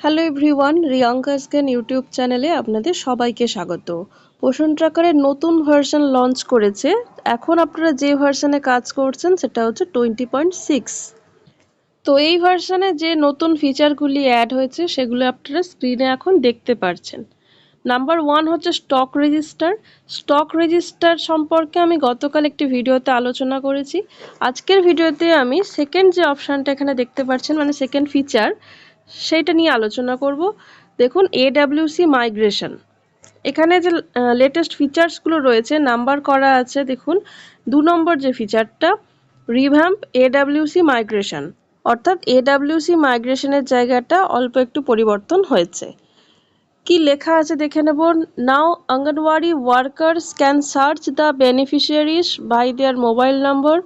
Hello everyone রিয়াঙ্কাস জ্ঞান YouTube চ্যানেলে আপনাদের সবাইকে স্বাগত। পোষণ ট্র্যাকারের নতুন ভার্সন লঞ্চ করেছে। এখন আপনারা যে ভার্সনে কাজ করছেন সেটা হচ্ছে টোয়েন্টি পয়েন্ট সিক্স তো এই ভার্সনে যে নতুন ফিচারগুলি অ্যাড হয়েছে, সেগুলো আপনারা স্ক্রিনে এখন দেখতে পারছেন। নাম্বার ওয়ান হচ্ছে স্টক রেজিস্টার স্টক রেজিস্টার সম্পর্কে আমি গতকাল একটি ভিডিওতে আলোচনা করেছি। আজকের ভিডিওতে আমি সেকেন্ড যে অপশানটা এখানে দেখতে পাচ্ছেন মানে সেকেন্ড ফিচার সেইটা নিয়ে আলোচনা করব। দেখুন এডাব্লিউসি মাইগ্রেশন এখানে যে লেটেস্ট ফিচার্সগুলো রয়েছে নাম্বার করা আছে, দেখুন, দু নম্বর যে ফিচারটা রিভ্যাম্প এডাব্লিউসি মাইগ্রেশন অর্থাৎ এডাব্লিউসি মাইগ্রেশনের জায়গাটা অল্প একটু পরিবর্তন হয়েছে। কি লেখা আছে দেখে নেব। Now anganwadi workers can search the beneficiaries by their mobile number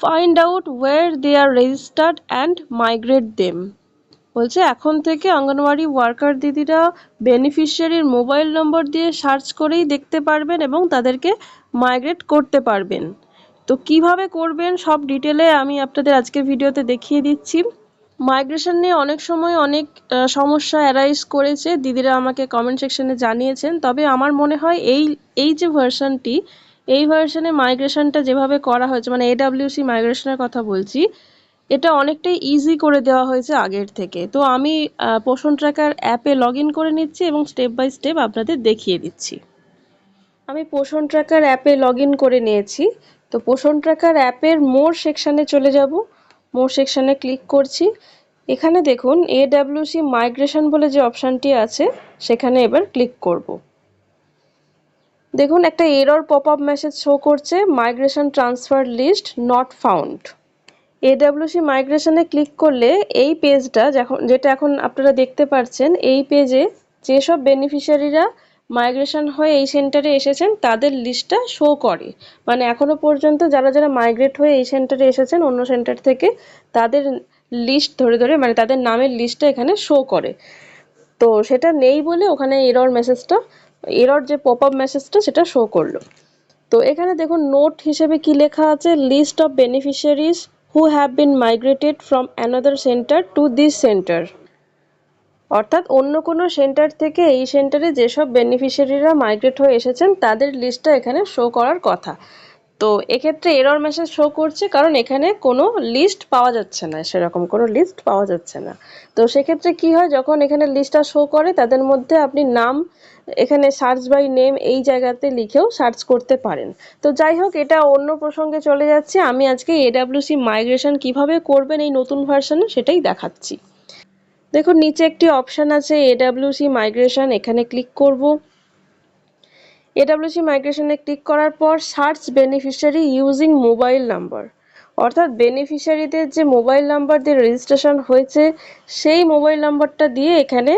find out where they are registered and migrate them বলছে, এখন থেকে অঙ্গনওয়াড়ি ওয়ার্কার দিদিরা বেনিফিশিয়ারির মোবাইল নম্বর দিয়ে সার্চ করেই দেখতে পারবেন এবং তাদেরকে মাইগ্রেট করতে পারবেন। তো কীভাবে করবেন সব ডিটেলে আমি আপনাদের আজকের ভিডিওতে দেখিয়ে দিচ্ছি। মাইগ্রেশন নিয়ে অনেক সময় অনেক সমস্যা অ্যারাইজ করেছে। দিদিরা আমাকে কমেন্ট সেকশনে জানিয়েছেন। তবে আমার মনে হয় এই এই যে ভার্সানটি এই ভার্সানে মাইগ্রেশনটা যেভাবে করা হয়েছে মানে এডাব্লিউসি মাইগ্রেশনের কথা বলছি এটা অনেকটাই ইজি করে দেওয়া হয়েছে আগের থেকে। তো আমি পোষণ ট্র্যাকার অ্যাপে লগ করে নিচ্ছি এবং স্টেপ বাই স্টেপ আপনাদের দেখিয়ে দিচ্ছি। আমি পোষণ ট্র্যাকার অ্যাপে লগ করে নিয়েছি। তো পোষণ ট্র্যাকার অ্যাপের মোর সেকশানে চলে যাব। মোর সেকশানে ক্লিক করছি। এখানে দেখুন এ এডাব্লিউসি মাইগ্রেশন বলে যে অপশানটি আছে, সেখানে এবার ক্লিক করব। দেখুন, একটা error pop up message show করছে migration transfer list not found AWC মাইগ্রেশনে click করলে এই পেজটা যখন যেটা এখন আপনারা দেখতে পাচ্ছেন এই পেজে যেসব বেনিফিশিয়ারিরা মাইগ্রেশন হয়ে এই সেন্টারে এসেছেন, তাদের লিস্টটা শো করে। মানে এখনও পর্যন্ত যারা যারা মাইগ্রেট হয়ে এই সেন্টারে এসেছেন, অন্য সেন্টার থেকে, তাদের লিস্ট ধরে ধরে মানে তাদের নামের লিস্টটা এখানে শো করে। তো সেটা নেই বলে ওখানে এরর মেসেজটা এরর যে পপ আপ মেসেজটা সেটা শো করল। তো এখানে দেখুন নোট হিসেবে কি লেখা আছে? List of beneficiaries who have been migrated from another centre to this centre অর্থাৎ অন্য কোনো সেন্টার থেকে এই সেন্টারে যেসব বেনিফিশিয়ারিরা মাইগ্রেট হয়ে এসেছেন, তাদের লিস্টটা এখানে শো করার কথা। তো এক্ষেত্রে এরর মেসেজ শো করছে কারণ এখানে কোনো লিস্ট পাওয়া যাচ্ছে না, সেরকম কোনো লিস্ট পাওয়া যাচ্ছে না। তো সেক্ষেত্রে কি হয়, যখন এখানে লিস্টটা শো করে, তাদের মধ্যে আপনি নাম, এখানে সার্চ বাই নেম এই জায়গাতে লিখেও সার্চ করতে পারেন। তো যাই হোক, এটা অন্য প্রসঙ্গে চলে যাচ্ছে। আমি আজকে এডাব্লিউসি মাইগ্রেশন কীভাবে করবেন এই নতুন ভার্সনে সেটাই দেখাচ্ছি। দেখুন, নিচে একটি অপশান আছে এডাব্লিউসি মাইগ্রেশন এখানে ক্লিক করব। এডাব্লিউসি মাইগ্রেশনে ক্লিক করার পর search beneficiary using mobile number অর্থাৎ বেনিফিশিয়ারিদের যে মোবাইল নাম্বার দিয়ে রেজিস্ট্রেশন হয়েছে, সেই মোবাইল নাম্বারটা দিয়ে এখানে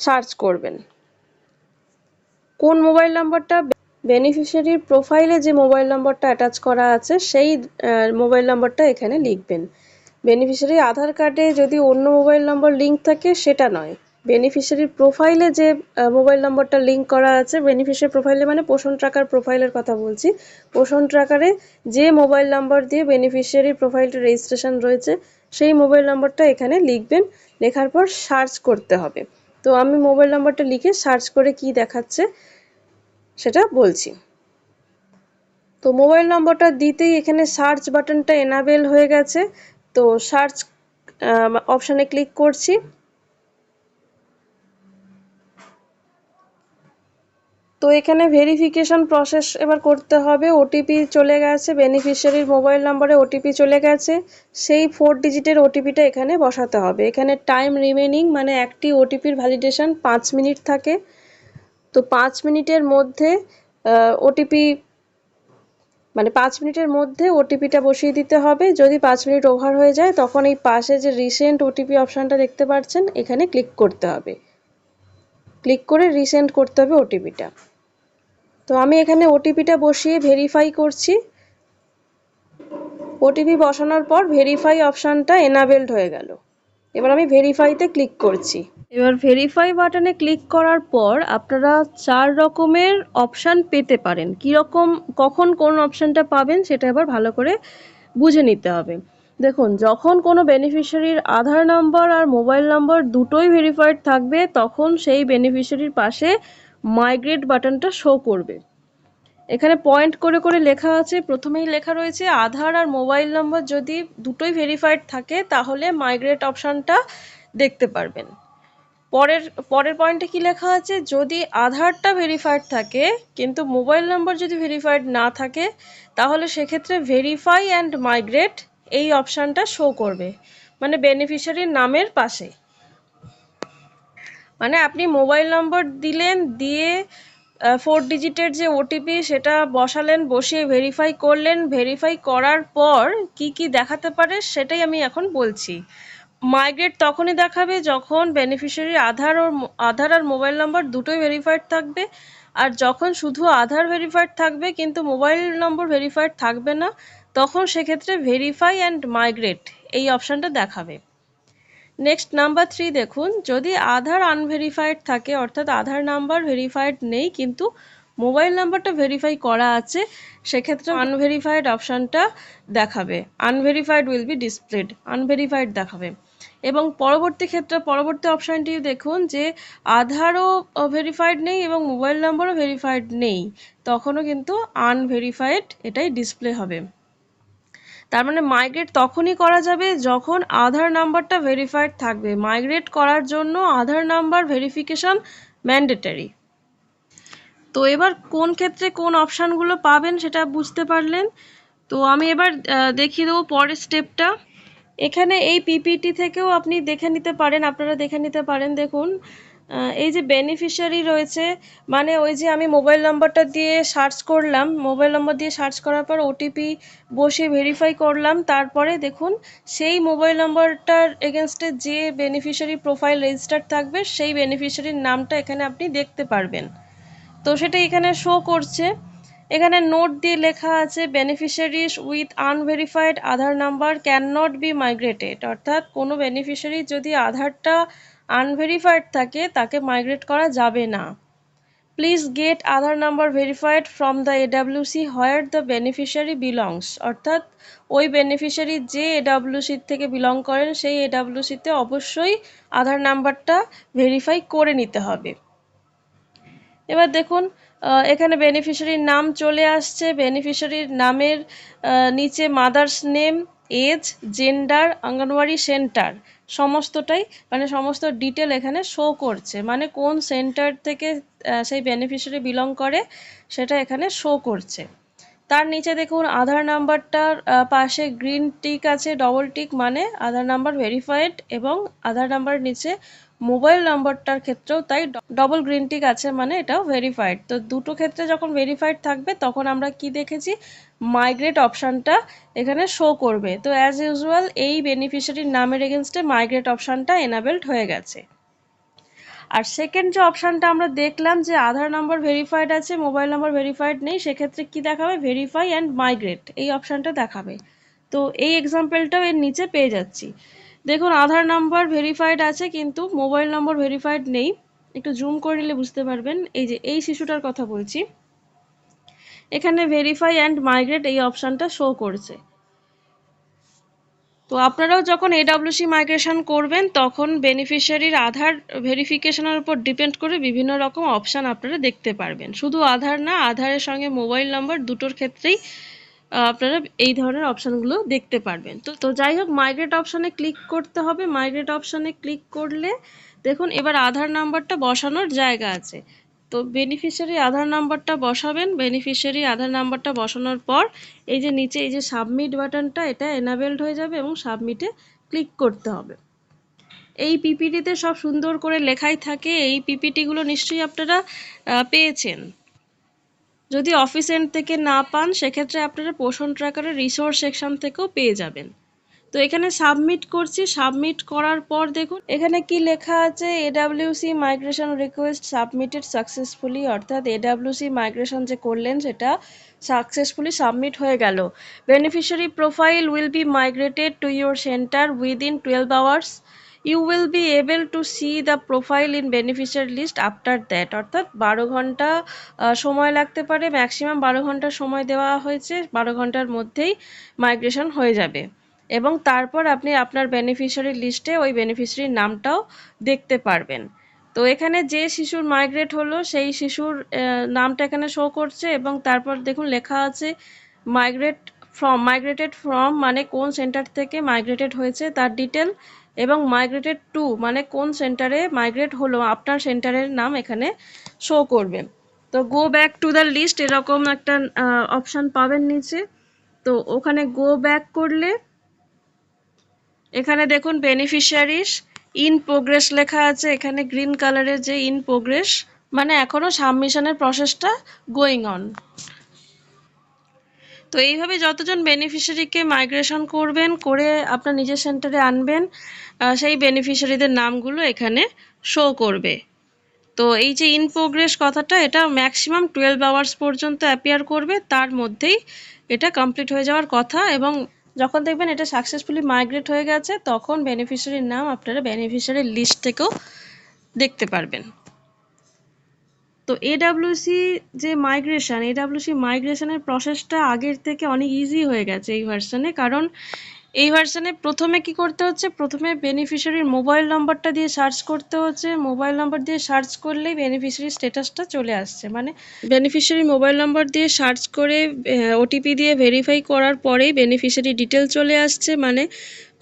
সার্চ করবেন। কোন মোবাইল নাম্বারটা বেনিফিশিয়ারির প্রোফাইলে যে মোবাইল নাম্বারটা অ্যাটাচ করা আছে, সেই মোবাইল নাম্বারটা এখানে লিখবেন। বেনিফিশিয়ারি আধার কার্ডে যদি অন্য মোবাইল নম্বর লিঙ্ক থাকে, সেটা নয়। বেনিফিশিয়ারির প্রোফাইলে যে মোবাইল নম্বরটা লিঙ্ক করা আছে বেনিফিশিয়ারি প্রোফাইলে মানে পোষণ ট্রাকার প্রোফাইলের কথা বলছি। পোষণ ট্রাকারে যে মোবাইল নাম্বার দিয়ে বেনিফিশিয়ারির প্রোফাইলটা রেজিস্ট্রেশন রয়েছে, সেই মোবাইল নম্বরটা এখানে লিখবেন। লেখার পর সার্চ করতে হবে। তো আমি মোবাইল নাম্বারটা লিখে সার্চ করে কি দেখাচ্ছে সেটা বলছি। তো মোবাইল নম্বরটা দিতেই এখানে সার্চ বাটনটা এনাবেল হয়ে গেছে। তো সার্চ অপশানে ক্লিক করছি। তো এখানে ভেরিফিকেশন প্রসেস এবার করতে হবে। ওটিপি চলে গেছে বেনিফিশিয়ারির মোবাইল নাম্বারে ওটিপি চলে গেছে। সেই ফোর ডিজিটের ওটিপিটা এখানে বসাতে হবে। এখানে টাইম রিমেনিং মানে একটি ওটিপির ভ্যালিডেশন পাঁচ মিনিট থাকে। তো পাঁচ মিনিটের মধ্যে ওটিপি মানে পাঁচ মিনিটের মধ্যে ওটিপিটা বসিয়ে দিতে হবে। যদি পাঁচ মিনিট ওভার হয়ে যায়, তখন এই পাশে যে রিসেন্ট ওটিপি অপশানটা দেখতে পাচ্ছেন, এখানে ক্লিক করতে হবে। ক্লিক করে রিসেন্ট করতে হবে ওটিপিটা তো আমি এখানে ওটিপিটা বসিয়ে ভেরিফাই করছি। ওটিপি বসানোর পর ভেরিফাই অপশানটা এনাবেলড হয়ে গেল। এবার আমি ভেরিফাইতে ক্লিক করছি। এবার ভেরিফাই বাটনে ক্লিক করার পর আপনারা চার রকমের অপশান পেতে পারেন। কীরকম, কখন কোন অপশানটা পাবেন সেটা এবার ভালো করে বুঝে নিতে হবে। দেখুন, যখন কোনো বেনিফিশিয়ারির আধার নাম্বার আর মোবাইল নাম্বার দুটোই ভেরিফাইড থাকবে, তখন সেই বেনিফিশিয়ারির পাশে মাইগ্রেট বাটনটা শো করবে। এখানে পয়েন্ট করে করে লেখা আছে, প্রথমেই লেখা রয়েছে, আধার আর মোবাইল নাম্বার যদি দুটোই ভেরিফাইড থাকে, তাহলে মাইগ্রেট অপশানটা দেখতে পারবেন। পরের পরের পয়েন্টে কি লেখা আছে, যদি আধারটা ভেরিফাইড থাকে, কিন্তু মোবাইল নাম্বার যদি ভেরিফাইড না থাকে, তাহলে সেক্ষেত্রে ভেরিফাই অ্যান্ড মাইগ্রেট এই অপশানটা শো করবে মানে বেনিফিশিয়ারির নামের পাশে। মানে আপনি মোবাইল নম্বর দিলেন, দিয়ে ফোর ডিজিটের যে ওটিপি সেটা বসালেন, বসিয়ে ভেরিফাই করলেন। ভেরিফাই করার পর কি কি দেখাতে পারে সেটাই আমি এখন বলছি। মাইগ্রেট তখনই দেখাবে যখন বেনিফিশিয়ারি আধার ও আধার আর মোবাইল নাম্বার দুটোই ভেরিফাইড থাকবে। আর যখন শুধু আধার ভেরিফাইড থাকবে, কিন্তু মোবাইল নম্বর ভেরিফাইড থাকবে না, তখন সেক্ষেত্রে ভেরিফাই অ্যান্ড মাইগ্রেট এই অপশানটা দেখাবে। নেক্সট নাম্বার থ্রি দেখুন। যদি আধার আনভেরিফাইড থাকে, অর্থাৎ আধার নাম্বার ভেরিফাইড নেই, কিন্তু মোবাইল নাম্বারটা ভেরিফাই করা আছে, সেক্ষেত্রে আনভেরিফাইড অপশানটা দেখাবে। Unverified will be displayed unverified দেখাবে। এবং পরবর্তী ক্ষেত্রে, পরবর্তী অপশানটি দেখুন যে আধারও ভেরিফাইড নেই এবং মোবাইল নাম্বারও ভেরিফাইড নেই, তখনও কিন্তু আনভেরিফাইড এটাই ডিসপ্লে হবে। তার মানে মাইগ্রেট তখনই করা যাবে যখন আধার নাম্বারটা ভেরিফাইড থাকবে। মাইগ্রেট করার জন্য আধার নাম্বার ভেরিফিকেশন ম্যান্ডেটারি তো এবার কোন ক্ষেত্রে কোন অপশানগুলো পাবেন সেটা বুঝতে পারলেন। তো আমি এবার দেখিয়ে দেবো পরের স্টেপটা এখানে এই পিপিটি থেকেও আপনি দেখে নিতে পারেন, আপনারা দেখে নিতে পারেন। দেখুন এই যে বেনিফিশিয়ারি রয়েছে মানে ওই যে আমি মোবাইল নাম্বারটা দিয়ে সার্চ করলাম মোবাইল নম্বর দিয়ে সার্চ করার পর ওটিপি বসে ভেরিফাই করলাম, তারপরে দেখুন সেই মোবাইল নাম্বারটার এগেনস্টে যে বেনিফিশিয়ারি প্রোফাইল রেজিস্টার থাকবে, সেই বেনিফিশিয়ারির নামটা এখানে আপনি দেখতে পারবেন। তো সেটা এখানে শো করছে। এখানে নোট দিয়ে লেখা আছে beneficiaries with unverified Aadhaar number can not be migrated অর্থাৎ কোনো বেনিফিশিয়ারি যদি আধারটা আনভেরিফাইড থাকে, তাকে মাইগ্রেট করা যাবে না। Please get Aadhaar number verified from the AWC where the beneficiary belongs অর্থাৎ ওই বেনিফিশিয়ারি যে এডাব্লিউসির থেকে বিলং করেন, সেই এডাব্লিউসিতে অবশ্যই আধার নাম্বারটা ভেরিফাই করে নিতে হবে। এবার দেখুন এখানে বেনিফিশিয়ারির নাম চলে আসছে। বেনিফিশিয়ারির নামের নিচে mother's name age gender anganwadi centre সমস্তটাই মানে সমস্ত ডিটেল এখানে শো করছে। মানে কোন সেন্টার থেকে সেই বেনিফিশিয়ারি বিলং করে, সেটা এখানে শো করছে। তার নিচে দেখুন আধার নাম্বারটার পাশে গ্রিন টিক আছে ডবল টিক মানে আধার নাম্বার ভেরিফাইড এবং আধার নাম্বার নিচে মোবাইল নাম্বারটার ক্ষেত্রেও তাই ডবল গ্রিন টিক আছে মানে এটাও ভেরিফাইড তো দুটো ক্ষেত্রে যখন ভেরিফাইড থাকবে, তখন আমরা কি দেখেছি? মাইগ্রেট অপশানটা এখানে শো করবে। তো অ্যাজ ইউজুয়াল এই বেনিফিশিয়ারির নামের এগেনস্টে মাইগ্রেট অপশানটা এনাবেলড হয়ে গেছে। আর সেকেন্ড যে অপশানটা আমরা দেখলাম যে আধার নাম্বার ভেরিফাইড আছে মোবাইল নাম্বার ভেরিফাইড নেই, সেক্ষেত্রে কি দেখাবে? ভেরিফাই অ্যান্ড মাইগ্রেট এই অপশানটা দেখাবে। তো এই এক্সাম্পলটাও এর নিচে পেয়ে যাচ্ছি। দেখুন, আধার নাম্বার ভেরিফাইড আছে, কিন্তু মোবাইল নম্বর ভেরিফাইড নেই। একটু জুম করে নিলে বুঝতে পারবেন। এই যে, এই শিশুটার কথা বলছি। এখানে ভেরিফাই অ্যান্ড মাইগ্রেট এই অপশানটা শো করছে। তো আপনারাও যখন এডাব্লিউসি মাইগ্রেশন করবেন, তখন বেনিফিশিয়ারির আধার ভেরিফিকেশনের উপর ডিপেন্ড করে বিভিন্ন রকম অপশান আপনারা দেখতে পারবেন। শুধু আধার না, আধারের সঙ্গে মোবাইল নাম্বার দুটোর ক্ষেত্রেই আপনারা এই ধরনের অপশানগুলো দেখতে পারবেন। তো তো যাই হোক মাইগ্রেট অপশানে ক্লিক করতে হবে। মাইগ্রেট অপশানে ক্লিক করলে দেখুন, এবার আধার নাম্বারটা বসানোর জায়গা আছে। তো বেনিফিশিয়ারি আধার নাম্বারটা বসাবেন। বেনিফিশিয়ারি আধার নাম্বারটা বসানোর পর এই যে নিচে, এই যে সাবমিট বাটনটা এটা এনাবেলড হয়ে যাবে এবং সাবমিটে ক্লিক করতে হবে। এই পিপিটিতে সব সুন্দর করে লেখাই থাকে। এই পিপিটিগুলো নিশ্চয়ই আপনারা পেয়েছেন। যদি অফিস এন্ড থেকে না পান, সেক্ষেত্রে আপনারা পোষণ ট্র্যাকারের রিসোর্স সেকশন থেকেও পেয়ে যাবেন। তো এখানে সাবমিট করছি। সাবমিট করার পর দেখুন, এখানে কি লেখা আছে? AWC migration request submitted successfully অর্থাৎ এডাব্লিউসি মাইগ্রেশন যে করলেন, সেটা সাকসেসফুলি সাবমিট হয়ে গেল। Beneficiary profile will be migrated to your centre within twelve hours you will be able to see the profile in beneficiary list after that অর্থাৎ বারো ঘণ্টা সময় লাগতে পারে ম্যাক্সিমাম বারো ঘণ্টা সময় দেওয়া হয়েছে, বারো ঘণ্টার মধ্যেই মাইগ্রেশন হয়ে যাবে। এবং তারপর আপনি আপনার বেনিফিশিয়ারি লিস্টে ওই বেনিফিশিয়ারির নামটাও দেখতে পারবেন। তো এখানে যে শিশুর মাইগ্রেট হলো, সেই শিশুর নামটা এখানে শো করছে এবং তারপর দেখুন লেখা আছে মাইগ্রেট ফ্রম মাইগ্রেটেড ফ্রম মানে কোন সেন্টার থেকে মাইগ্রেটেড হয়েছে, তার ডিটেল এবং মাইগ্রেটেড টু মানে কোন সেন্টারে মাইগ্রেট হলো, আপনার সেন্টারের নাম এখানে শো করবে। তো go back to the list এরকম একটা অপশান পাবেন নিচে। তো ওখানে গো ব্যাক করলে, এখানে দেখুন বেনিফিশিয়ারিস ইন প্রোগ্রেস লেখা আছে, এখানে গ্রিন কালারের যে ইন প্রোগ্রেস মানে এখনও সাবমিশনের প্রসেসটা গোয়িং অন তো এইভাবে যতজন বেনিফিশিয়ারিকে মাইগ্রেশন করবেন, করে আপনার নিজের সেন্টারে আনবেন সেই বেনিফিশিয়ারিদের নামগুলো এখানে শো করবে। তো এই যে ইন প্রোগ্রেস কথাটা, এটা ম্যাক্সিমাম টুয়েলভ আওয়ার্স পর্যন্ত অ্যাপিয়ার করবে, তার মধ্যেই এটা কমপ্লিট হয়ে যাওয়ার কথা এবং যখন দেখবেন এটা সাকসেসফুলি মাইগ্রেট হয়ে গেছে, তখন বেনিফিশিয়ারির নাম আপনারা বেনিফিশিয়ারির লিস্ট থেকেও দেখতে পারবেন। তো এডাব্লিউসি যে মাইগ্রেশন এডাব্লিউসি মাইগ্রেশনের প্রসেসটা আগের থেকে অনেক ইজি হয়ে গেছে এই ভার্সনে কারণ এই ভার্সনে প্রথমে কি করতে হচ্ছে? প্রথমে বেনিফিশিয়ারির মোবাইল নম্বরটা দিয়ে সার্চ করতে হচ্ছে। মোবাইল নম্বর দিয়ে সার্চ করলেই বেনিফিশিয়ারি স্ট্যাটাসটা চলে আসছে। মানে বেনিফিশিয়ারি মোবাইল নম্বর দিয়ে সার্চ করে ওটিপি দিয়ে ভেরিফাই করার পরেই বেনিফিশিয়ারি ডিটেল চলে আসছে। মানে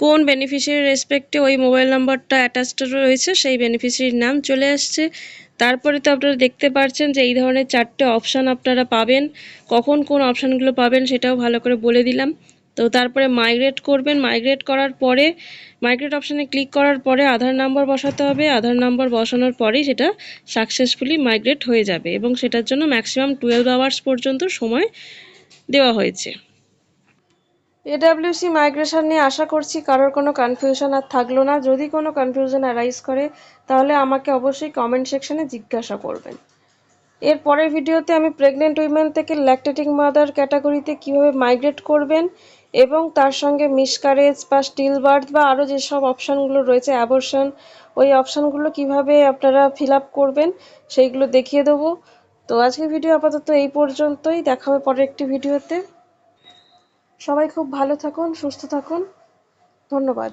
কোন বেনিফিশিয়ারি রেসপেক্টে ওই মোবাইল নম্বরটা অ্যাটাচড রয়েছে, সেই বেনিফিশিয়ারির নাম চলে আসছে। তারপরে তো আপনারা দেখতে পাচ্ছেন যে এই ধরনের চারটে অপশান আপনারা পাবেন। কখন কোন অপশানগুলো পাবেন সেটাও ভালো করে বলে দিলাম। তো তারপরে মাইগ্রেট করবেন। মাইগ্রেট করার পরে মাইগ্রেট অপশানে ক্লিক করার পরে আধার নাম্বার বসাতে হবে। আধার নাম্বার বসানোর পরেই সেটা সাকসেসফুলি মাইগ্রেট হয়ে যাবে এবং সেটার জন্য ম্যাক্সিমাম টুয়েলভ আওয়ার্স পর্যন্ত সময় দেওয়া হয়েছে। এডাব্লিউসি মাইগ্রেশন নিয়ে আশা করছি কারোর কোনো কনফিউশন আর থাকল না। যদি কোনো কনফিউশন অ্যারাইজ করে, তাহলে আমাকে অবশ্যই কমেন্ট সেকশনে জিজ্ঞাসা করবেন। এর পরের ভিডিওতে আমি প্রেগনেন্ট উইমেন থেকে ল্যাকটেটিং মাদার ক্যাটাগরিতে কীভাবে মাইগ্রেট করবেন এবং তার সঙ্গে মিসকারেজ বা স্টিল বার্থ বা আরও যেসব অপশানগুলো রয়েছে অ্যাবর্শন ওই অপশানগুলো কীভাবে আপনারা ফিল করবেন, সেইগুলো দেখিয়ে দেবো। তো আজকের ভিডিও আপাতত এই পর্যন্তই। দেখা হবে পরের একটি ভিডিওতে। সবাই খুব ভালো থাকুন সুস্থ থাকুন। ধন্যবাদ।